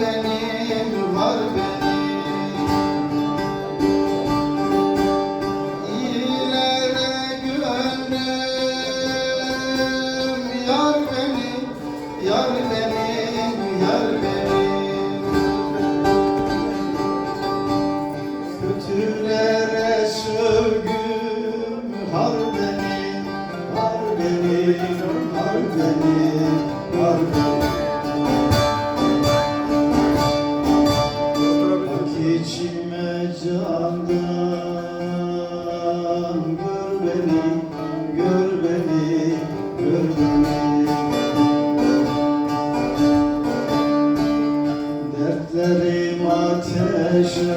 benim, var benim.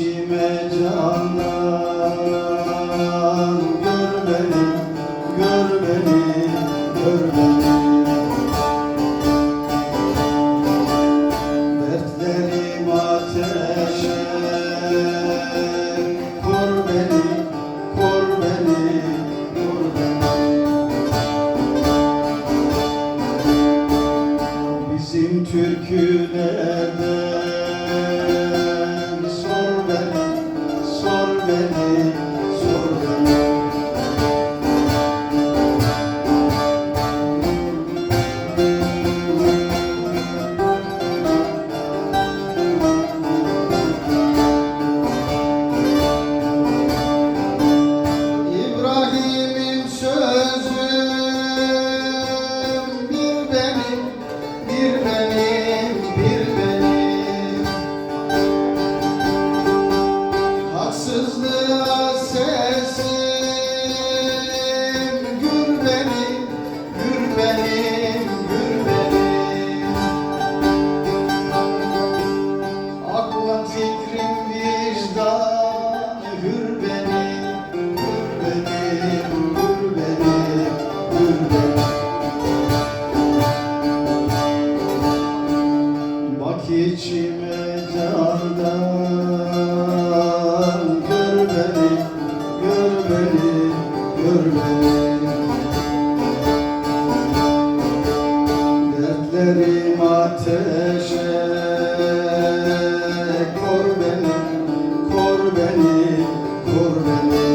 içime canlar ellerim ateşe Kor beni, kor beni, kor beni.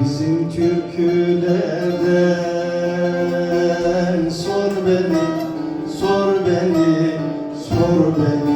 Bizim türkülerden Sor beni, sor beni, sor beni.